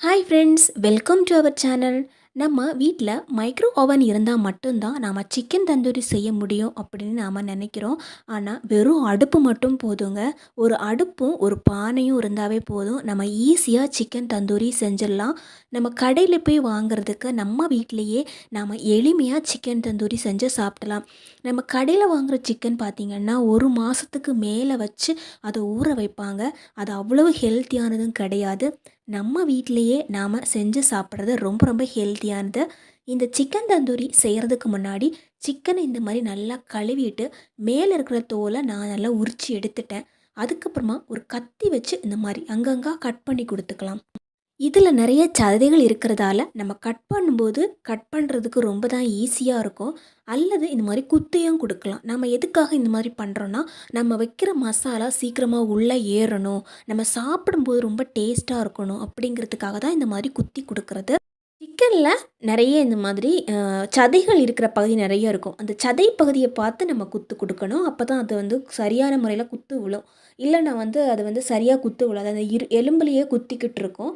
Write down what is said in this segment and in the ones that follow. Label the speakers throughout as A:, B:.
A: Hi friends welcome to our channel நம்ம வீட்டில் micro oven இருந்தால் மட்டும்தான் நாம் சிக்கன் தந்தூரி செய்ய முடியும் அப்படின்னு நாம் நினைக்கிறோம். ஆனால் வெறும் அடுப்பு மட்டும் போதுங்க. ஒரு அடுப்பும் ஒரு பானையும் இருந்தாவே போதும். நம்ம ஈஸியாக சிக்கன் தந்தூரி செஞ்சிடலாம். நம்ம கடையில் போய் வாங்குறதுக்கு நம்ம வீட்டிலையே நாம் எளிமையாக சிக்கன் தந்தூரி செஞ்சு சாப்பிடலாம். நம்ம கடையில் வாங்குகிற சிக்கன் பார்த்திங்கன்னா ஒரு மாதத்துக்கு மேலே வச்சு அதை ஊற வைப்பாங்க. அது அவ்வளவு ஹெல்த்தியானதும் கிடையாது. நம்ம வீட்டிலையே நாம் செஞ்சு சாப்பிட்றது ரொம்ப ரொம்ப ஹெல்த்தியானது இந்த சிக்கன் தந்தூரி செய்கிறதுக்கு முன்னாடி சிக்கனை இந்த மாதிரி நல்லா கழுவிட்டு மேலே இருக்கிற தோலை நான் நல்லா உரித்து எடுத்துட்டேன். அதுக்கப்புறமா ஒரு கத்தி வச்சு இந்த மாதிரி அங்கங்கே கட் பண்ணி கொடுத்துக்கலாம். இதில் நிறைய சதைகள் இருக்கிறதால நம்ம கட் பண்ணும்போது கட் பண்ணுறதுக்கு ரொம்ப தான் ஈஸியாக இருக்கும். அல்லது இந்த மாதிரி குத்தையும் கொடுக்கலாம். நம்ம எதுக்காக இந்த மாதிரி பண்ணுறோன்னா நம்ம வைக்கிற மசாலா சீக்கிரமாக உள்ளே ஏறணும். நம்ம சாப்பிடும்போது ரொம்ப டேஸ்ட்டாக இருக்கணும் அப்படிங்கிறதுக்காக தான் இந்த மாதிரி குத்தி கொடுக்குறது. சிக்கனில் நிறைய இந்த மாதிரி சதைகள் இருக்கிற பகுதி நிறைய இருக்கும். அந்த சதை பகுதியை பார்த்து நம்ம குத்து கொடுக்கணும். அப்போ தான் அது வந்து சரியான முறையில் குத்து விழும். இல்லைன்னா வந்து அது வந்து சரியாக குத்து விழாது. அந்த இரு எலும்புலையே குத்திக்கிட்டு இருக்கும்.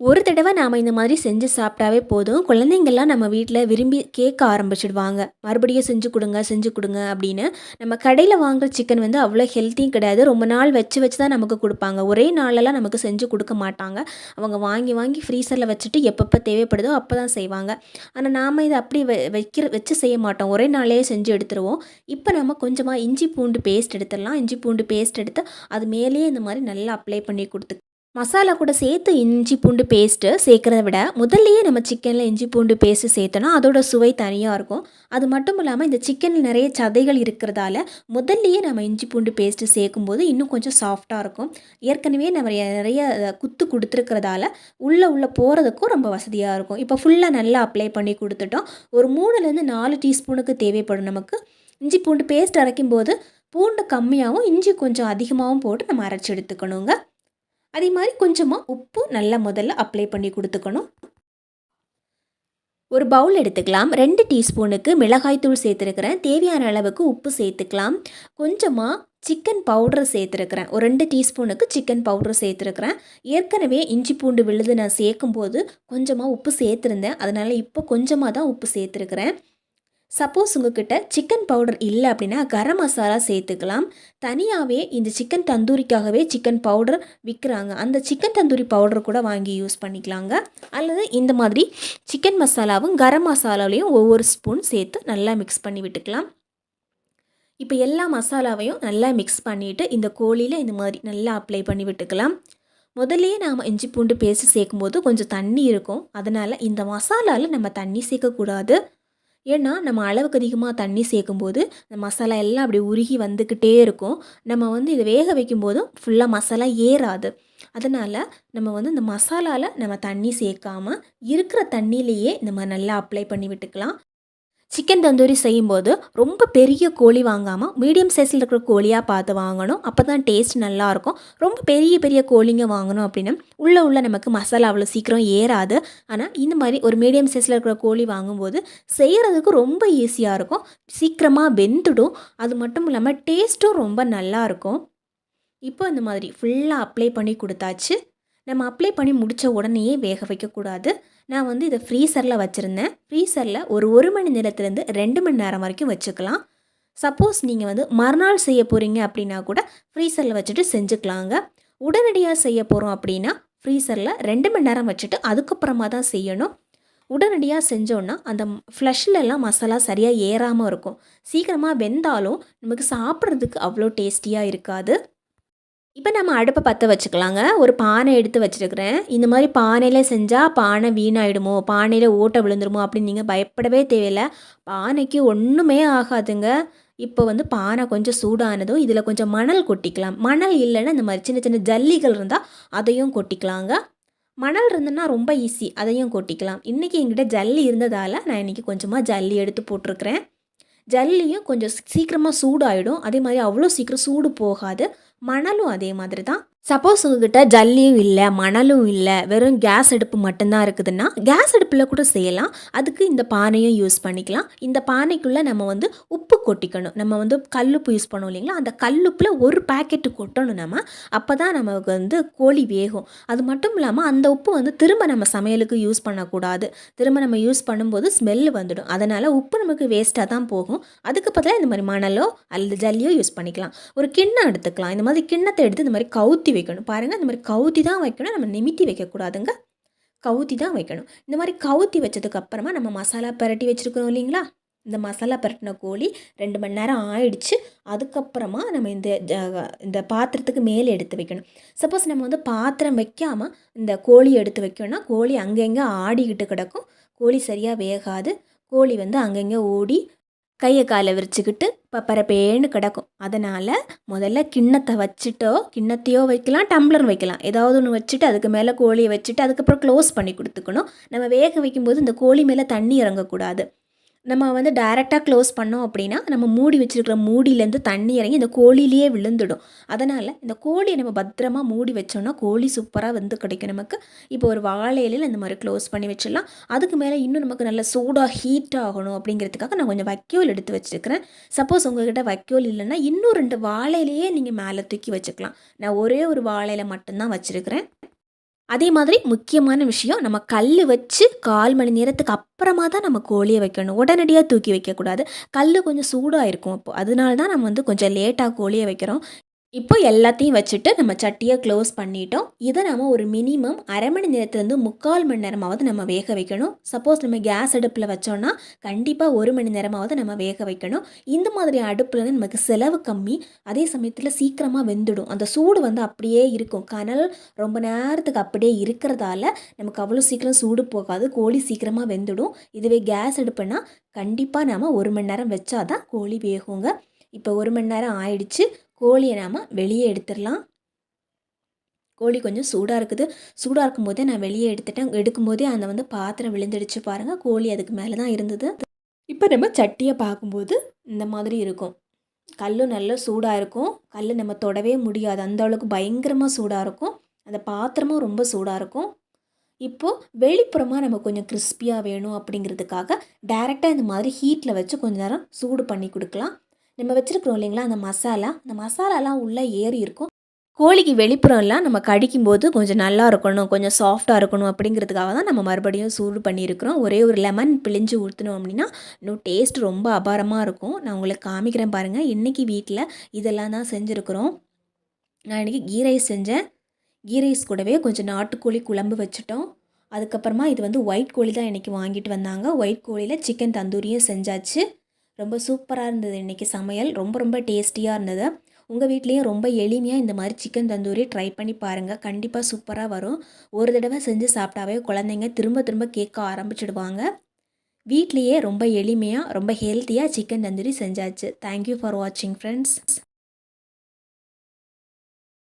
A: ஒரு தடவை நாம் இந்த மாதிரி செஞ்சு சாப்பிட்டாவே போதும். குழந்தைங்கள்லாம் நம்ம வீட்டில் விரும்பி கேட்க ஆரம்பிச்சிடுவாங்க. மறுபடியும் செஞ்சு கொடுங்க செஞ்சு கொடுங்க அப்படின்னு. நம்ம கடையில் வாங்குகிற சிக்கன் வந்து அவ்வளோ ஹெல்த்தியும் கிடையாது. ரொம்ப நாள் வச்சு வச்சு தான் நமக்கு கொடுப்பாங்க. ஒரே நாளெல்லாம் நமக்கு செஞ்சு கொடுக்க மாட்டாங்க. அவங்க வாங்கி வாங்கி ஃப்ரீசரில் வச்சுட்டு எப்பப்போ தேவைப்படுதோ அப்போ தான் செய்வாங்க. ஆனால் நாம் இதை அப்படி வைக்கிற வச்சு செய்ய மாட்டோம். ஒரே நாளே செஞ்சு எடுத்துருவோம். இப்போ நம்ம கொஞ்சமாக இஞ்சி பூண்டு பேஸ்ட் எடுத்துடலாம். இஞ்சி பூண்டு பேஸ்ட் எடுத்து அது மேலேயே இந்த மாதிரி நல்லா அப்ளை பண்ணி கொடுத்து மசாலா கூட சேர்த்து இஞ்சி பூண்டு பேஸ்ட்டு சேர்க்குறத விட முதல்லையே நம்ம சிக்கனில் இஞ்சி பூண்டு பேஸ்ட்டு சேர்த்தோன்னா அதோட சுவை தனியாக இருக்கும். அது மட்டும் இல்லாமல் இந்த சிக்கனில் நிறைய சதைகள் இருக்கிறதால முதல்லையே நம்ம இஞ்சி பூண்டு பேஸ்ட்டு சேர்க்கும்போது இன்னும் கொஞ்சம் சாஃப்டாக இருக்கும். ஏற்கனவே நம்ம நிறைய குத்து கொடுத்துருக்கிறதால உள்ளே உள்ளே போகிறதுக்கும் ரொம்ப வசதியாக இருக்கும். இப்போ ஃபுல்லாக நல்லா அப்ளை பண்ணி கொடுத்துட்டோம். ஒரு மூணுலேருந்து நாலு டீஸ்பூனுக்கு தேவைப்படும் நமக்கு. இஞ்சி பூண்டு பேஸ்ட் அரைக்கும் போது பூண்டு கம்மியாகவும் இஞ்சி கொஞ்சம் அதிகமாகவும் போட்டு நம்ம அரைச்சி எடுத்துக்கணுங்க. அதே மாதிரி கொஞ்சமாக உப்பு நல்லா முதல்ல அப்ளை பண்ணி கொடுத்துக்கணும். ஒரு பவுல் எடுத்துக்கலாம். ரெண்டு டீஸ்பூனுக்கு மிளகாய்த்தூள் சேர்த்துருக்கிறேன். தேவையான அளவுக்கு உப்பு சேர்த்துக்கலாம். கொஞ்சமாக சிக்கன் பவுடர் சேர்த்துருக்கிறேன். ஒரு ரெண்டு டீஸ்பூனுக்கு சிக்கன் பவுடர் சேர்த்துருக்கிறேன். ஏற்கனவே இஞ்சி பூண்டு விழுது நான் சேர்க்கும்போது கொஞ்சமாக உப்பு சேர்த்துருந்தேன். அதனால் இப்போ கொஞ்சமாக தான் உப்பு சேர்த்துருக்கிறேன். சப்போஸ் உங்ககிட்ட சிக்கன் பவுடர் இல்லை அப்படின்னா கரம் மசாலா சேர்த்துக்கலாம். தனியாகவே இந்த சிக்கன் தந்தூரிக்காகவே சிக்கன் பவுடர் விற்கிறாங்க அந்த சிக்கன் தந்தூரி பவுடர் கூட வாங்கி யூஸ் பண்ணிக்கலாங்க. அல்லது இந்த மாதிரி சிக்கன் மசாலாவும் கரம் மசாலாலையும் ஒவ்வொரு ஸ்பூன் சேர்த்து நல்லா மிக்ஸ் பண்ணி விட்டுக்கலாம். இப்போ எல்லா மசாலாவையும் நல்லா மிக்ஸ் பண்ணிவிட்டு இந்த கோழியில் இந்த மாதிரி நல்லா அப்ளை பண்ணி விட்டுக்கலாம். முதல்லையே நாம் இஞ்சி பூண்டு பேஸ்ட் சேர்க்கும்போது கொஞ்சம் தண்ணி இருக்கும். அதனால் இந்த மசாலாவில் நம்ம தண்ணி சேர்க்கக்கூடாது. ஏன்னா நம்ம அளவுக்கு அதிகமாக தண்ணி சேர்க்கும்போது இந்த மசாலா எல்லாம் அப்படி உருகி வந்துக்கிட்டே இருக்கும். நம்ம வந்து இதை வேக வைக்கும்போதும் ஃபுல்லாக மசாலா ஏறாது. அதனால் நம்ம வந்து இந்த மசாலாவில் நம்ம தண்ணி சேர்க்காமல் இருக்கிற தண்ணியிலையே நம்ம நல்லா அப்ளை பண்ணி விட்டுக்கலாம். சிக்கன் தந்தூரி செய்யும்போது ரொம்ப பெரிய கோழி வாங்காமல் மீடியம் சைஸில் இருக்கிற கோழியாக பார்த்து வாங்கணும். அப்போ தான் டேஸ்ட் நல்லாயிருக்கும். ரொம்ப பெரிய பெரிய கோழிங்க வாங்கணும் அப்படின்னா உள்ளே உள்ள நமக்கு மசாலா அவ்வளோ சீக்கிரம் ஏறாது. ஆனால் இந்த மாதிரி ஒரு மீடியம் சைஸில் இருக்கிற கோழி வாங்கும்போது செய்கிறதுக்கு ரொம்ப ஈஸியாக இருக்கும். சீக்கிரமாக வெந்துடும். அது மட்டும் இல்லாமல் டேஸ்ட்டும் ரொம்ப நல்லாயிருக்கும். இப்போ இந்த மாதிரி ஃபுல்லாக அப்ளை பண்ணி கொடுத்தாச்சு. நம்ம அப்ளை பண்ணி முடித்த உடனேயே வேக வைக்கக்கூடாது. நான் வந்து இதை ஃப்ரீசரில் வச்சுருந்தேன். ஃப்ரீசரில் ஒரு ஒரு மணி நேரத்துலேருந்து ரெண்டு மணி நேரம் வரைக்கும் வச்சுக்கலாம். சப்போஸ் நீங்கள் வந்து மறுநாள் செய்ய போகிறீங்க அப்படின்னா கூட ஃப்ரீசரில் வச்சுட்டு செஞ்சுக்கலாங்க. உடனடியாக செய்ய போகிறோம் அப்படின்னா ஃப்ரீசரில் ரெண்டு மணி நேரம் வச்சுட்டு அதுக்கப்புறமா தான் செய்யணும். உடனடியாக செஞ்சோன்னா அந்த ஃப்ளஷ்லலாம் மசாலா சரியாக ஏறாமல் இருக்கும். சீக்கிரமாக வெந்தாலும் நமக்கு சாப்பிட்றதுக்கு அவ்வளோ டேஸ்டியாக இருக்காது. இப்போ நம்ம அடுப்பை பற்ற வச்சுக்கலாங்க. ஒரு பானை எடுத்து வச்சுருக்கிறேன். இந்த மாதிரி பானையில் செஞ்சால் பானை வீணாயிடுமோ? பானையில் ஓட்டை விழுந்துருமோ? அப்படின்னு நீங்கள் பயப்படவே தேவையில்லை. பானைக்கு ஒன்றுமே ஆகாதுங்க. இப்போ வந்து பானை கொஞ்சம் சூடானதும் இதில் கொஞ்சம் மணல் கொட்டிக்கலாம். மணல் இல்லைன்னா இந்த மாதிரி சின்ன சின்ன ஜல்லிகள் இருந்தால் அதையும் கொட்டிக்கலாங்க. மணல் இருந்ததுன்னா ரொம்ப ஈஸி அதையும் கொட்டிக்கலாம். இன்றைக்கி எங்கிட்ட ஜல்லி இருந்ததால் நான் இன்றைக்கி கொஞ்சமாக ஜல்லி எடுத்து போட்டிருக்கிறேன். ஜல்லியும் கொஞ்சம் சீக்கிரமாக சூடாயிடும். அதே மாதிரி அவ்வளோ சீக்கிரம் சூடு போகாது. மணலும் அதே மாதிரி தான். சப்போஸ் உங்ககிட்ட ஜல்லியும் இல்லை மணலும் இல்லை வெறும் கேஸ் அடுப்பு மட்டும்தான் இருக்குதுன்னா கேஸ் அடுப்பில் கூட செய்யலாம். அதுக்கு இந்த பானையும் யூஸ் பண்ணிக்கலாம். இந்த பானைக்குள்ளே நம்ம வந்து உப்பு கொட்டிக்கணும். நம்ம வந்து கல்லுப்பு யூஸ் பண்ணோம் இல்லைங்களா? அந்த கல்லுப்பில் ஒரு பேக்கெட்டு கொட்டணும் நம்ம. அப்போ தான் நமக்கு வந்து கோழி வேகும். அது மட்டும் இல்லாமல் அந்த உப்பு வந்து திரும்ப நம்ம சமையலுக்கு யூஸ் பண்ணக்கூடாது. திரும்ப நம்ம யூஸ் பண்ணும்போது ஸ்மெல்லு வந்துடும். அதனால் உப்பு நமக்கு வேஸ்ட்டாக தான் போகும். அதுக்கு பதிலாக இந்த மாதிரி மணலோ அல்லது ஜல்லியோ யூஸ் பண்ணிக்கலாம். ஒரு கிண்ணம் எடுத்துக்கலாம். இந்த மாதிரி கிண்ணத்தை எடுத்து இந்த மாதிரி கவுத்தி வைக்கணும். பாருங்கள் இந்த மாதிரி கவுத்தி தான் வைக்கணும். நம்ம நிமித்தி வைக்கக்கூடாதுங்க. கவுத்தி தான் வைக்கணும். இந்த மாதிரி கவுத்தி வச்சதுக்கப்புறமா நம்ம மசாலா பரட்டி வச்சுருக்கோம் இல்லைங்களா? இந்த மசாலா பரட்டின கோழி ரெண்டு மணி நேரம் ஆயிடுச்சு. அதுக்கப்புறமா நம்ம இந்த ஜ- இந்த பாத்திரத்துக்கு மேலே எடுத்து வைக்கணும். சப்போஸ் நம்ம வந்து பாத்திரம் வைக்காமல் இந்த கோழி எடுத்து வைக்கணும்னா கோழி அங்கங்கே ஆடிக்கிட்டு கிடக்கும். கோழி சரியாக வேகாது. கோழி வந்து அங்கங்கே ஓடி கையை காலை விரிச்சுக்கிட்டு பப்பரப்பேன்னு கிடக்கும். அதனால் முதல்ல கிண்ணத்தை வச்சுட்டோ கிண்ணத்தையோ வைக்கலாம் டம்ளர் வைக்கலாம். ஏதாவது ஒன்று வச்சுட்டு அதுக்கு மேலே கோழியை வச்சுட்டு அதுக்கப்புறம் க்ளோஸ் பண்ணி கொடுத்துக்கணும். நம்ம வேக வைக்கும்போது இந்த கோழி மேலே தண்ணி இறங்கக்கூடாது. நம்ம வந்து டைரெக்டாக க்ளோஸ் பண்ணோம் அப்படின்னா நம்ம மூடி வச்சுருக்கிற மூடியிலேருந்து தண்ணி இறங்கி இந்த கோழிலேயே விழுந்துடும். அதனால் இந்த கோழியை நம்ம பத்திரமா மூடி வச்சோம்னா கோழி சூப்பராக வந்து கிடைக்கும் நமக்கு. இப்போ ஒரு வாழையிலையில் இந்த மாதிரி க்ளோஸ் பண்ணி வச்சிடலாம். அதுக்கு மேலே இன்னும் நமக்கு நல்ல சூடாக ஹீட் ஆகணும் அப்படிங்கிறதுக்காக நான் கொஞ்சம் வைக்கோல் எடுத்து வச்சுருக்கிறேன். சப்போஸ் உங்கள்கிட்ட வைக்கோல் இல்லைன்னா இன்னும் ரெண்டு வாழையிலேயே நீங்கள் மேலே தூக்கி வச்சுக்கலாம். நான் ஒரே ஒரு வாழையில மட்டும்தான் வச்சுருக்கிறேன். அதே மாதிரி முக்கியமான விஷயம் நம்ம கல் வச்சு கால் மணி நேரத்துக்கு அப்புறமா தான் நம்ம கோழியை வைக்கணும். உடனடியாக தூக்கி வைக்கக்கூடாது. கல் கொஞ்சம் சூடாக இருக்கும் அப்போ. அதனால தான் நம்ம வந்து கொஞ்சம் லேட்டாக கோழியை வைக்கிறோம். இப்போ எல்லாத்தையும் வச்சுட்டு நம்ம சட்டியை க்ளோஸ் பண்ணிட்டோம். இதை நம்ம ஒரு மினிமம் அரை மணி நேரத்துலேருந்து முக்கால் மணி நேரமாவது நம்ம வேக வைக்கணும். சப்போஸ் நம்ம கேஸ் அடுப்பில் வச்சோன்னா கண்டிப்பாக ஒரு மணி நேரமாவது நம்ம வேக வைக்கணும். இந்த மாதிரி அடுப்பில் நமக்கு செலவு கம்மி அதே சமயத்தில் சீக்கிரமாக வெந்துடும். அந்த சூடு வந்து அப்படியே இருக்கும். கனல் ரொம்ப நேரத்துக்கு அப்படியே இருக்கிறதால நமக்கு அவ்வளோ சீக்கிரம் சூடு போகாது. கோழி சீக்கிரமாக வெந்துடும். இதுவே கேஸ் அடுப்புனா கண்டிப்பாக நாம் ஒரு மணி நேரம் வச்சாதான் கோழி வேகுங்க. இப்போ ஒரு மணி நேரம் ஆயிடுச்சு. கோழியை நாம் வெளியே எடுத்துடலாம். கோழி கொஞ்சம் சூடாக இருக்குது. சூடாக இருக்கும்போதே நான் வெளியே எடுத்துட்டேன். எடுக்கும்போதே அந்த வந்து பாத்திரம் விழுந்துடுச்சு பாருங்கள் கோழி அதுக்கு மேலே தான் இருந்தது. இப்போ நம்ம சட்டியை பார்க்கும்போது இந்த மாதிரி இருக்கும். கல் நல்லா சூடாக இருக்கும். கல் நம்ம தொடவே முடியாது. அந்த அளவுக்கு பயங்கரமாக சூடாக இருக்கும். அந்த பாத்திரமும் ரொம்ப சூடாக இருக்கும். இப்போது வெளிப்புறமாக நம்ம கொஞ்சம் கிறிஸ்பியாக வேணும் அப்படிங்கிறதுக்காக டைரெக்டாக இந்த மாதிரி ஹீட்டில் வச்சு கொஞ்ச நேரம் சூடு பண்ணி கொடுக்கலாம். நம்ம வச்சுருக்குறோம் இல்லைங்களா அந்த மசாலா. அந்த மசாலாலாம் உள்ளே ஏறி இருக்கும். கோழிக்கு வெளிப்புறம்லாம் நம்ம கடிக்கும்போது கொஞ்சம் நல்லா இருக்கணும் கொஞ்சம் சாஃப்டாக இருக்கணும் அப்படிங்கிறதுக்காக தான் நம்ம மறுபடியும் சூடு பண்ணியிருக்கிறோம். ஒரே ஒரு லெமன் பிழிஞ்சு ஊற்றினோம் அப்படின்னா இன்னும் டேஸ்ட் ரொம்ப அபாரமாக இருக்கும். நான் உங்களுக்கு காமிக்கிறேன் பாருங்கள் இன்றைக்கி வீட்டில் இதெல்லாம் தான் செஞ்சுருக்குறோம். நான் இன்றைக்கி கீ ரைஸ் செஞ்சேன். கீ ரைஸ் கூடவே கொஞ்சம் நாட்டுக்கோழி குழம்பு வச்சுட்டோம். அதுக்கப்புறமா இது வந்து ஒயிட் கோழி தான் இன்றைக்கி வாங்கிட்டு வந்தாங்க. ஒயிட் கோழியில் சிக்கன் தந்தூரியும் செஞ்சாச்சு. ரொம்ப சூப்பராக இருந்தது இன்றைக்கி சமையல். ரொம்ப ரொம்ப டேஸ்டியாக இருந்தது. உங்கள் வீட்லேயும் ரொம்ப எளிமையாக இந்த மாதிரி சிக்கன் தந்தூரி ட்ரை பண்ணி பாருங்கள் கண்டிப்பாக சூப்பராக வரும். ஒரு தடவை செஞ்சு சாப்பிட்டாவே குழந்தைங்க திரும்ப திரும்ப கேட்க ஆரம்பிச்சிடுவாங்க. வீட்லேயே ரொம்ப எளிமையாக ரொம்ப ஹெல்த்தியாக சிக்கன் தந்தூரி செஞ்சாச்சு. தேங்க்யூ ஃபார் வாட்சிங் ஃப்ரெண்ட்ஸ்